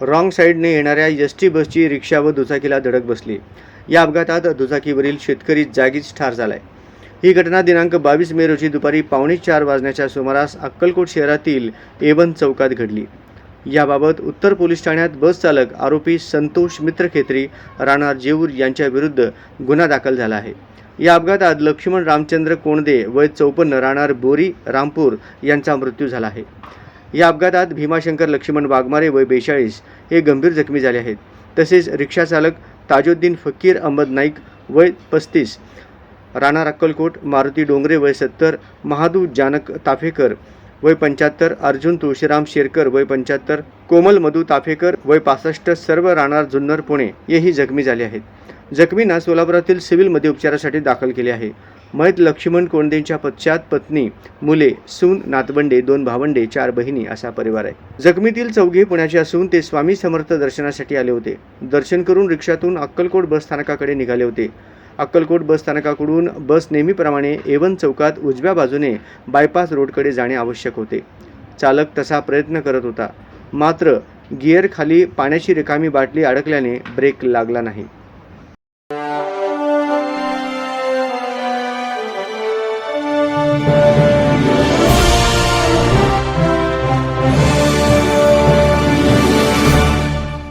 Wrong साईडने येणाऱ्या S T बसची रिक्षा व दुचाकीला धडक बसली. या अपघातात दुचाकीवरील शेतकरी जागीच ठार झालाय. ही घटना दिनांक बावीस मे रोजी दुपारी पावणे चार वाजण्याच्या सुमारास अक्कलकोट शहरातील एवन चौकात घडली. याबाबत उत्तर पोलीस ठाण्यात बस चालक आरोपी संतोष मित्र खेत्री राहणार जेऊर यांच्या विरुद्ध गुन्हा दाखल झाला आहे. या अपघातात लक्ष्मण रामचंद्र कोणदे वय चौपन्न राहणार बोरी रामपूर यांचा मृत्यू झाला आहे. या अपघातात भीमाशंकर लक्ष्मण वाघमारे वय बेचाळीस हे गंभीर जखमी झाले आहेत. तसेच रिक्षाचालक ताजुद्दीन फकीर अहमद नाईक वय पस्तीस राणा अक्कलकोट मारुती डोंगरे वय सत्तर महादू जानक ताफेकर वय पंच्याहत्तर अर्जुन तुळशीराम शेरकर वय पंच्याहत्तर कोमल मधू ताफेकर वय पासष्ट सर्व राहणार जुन्नर पुणे. हेही जखमी झाले आहेत. जखमींना सोलापुरातील सिव्हिलमध्ये उपचारासाठी दाखल केले आहे. मयत लक्ष्मण कोंडेंच्या पश्चात पत्नी मुले सून नातवंडे दोन भावंडे चार बहिणी असा परिवार आहे. जखमीतील चौघे पुण्याचे असून ते स्वामी समर्थ दर्शनासाठी आले होते. दर्शन करून रिक्षातून अक्कलकोट बस स्थानकाकडे निघाले होते. अक्कलकोट बस स्थानकाकडून बस नेहमीप्रमाणे एवन चौकात उजव्या बाजूने बायपास रोडकडे जाणे आवश्यक होते. चालक तसा प्रयत्न करत होता. मात्र गिअरखाली पाण्याची रिकामी बाटली अडकल्याने ब्रेक लागला नाही.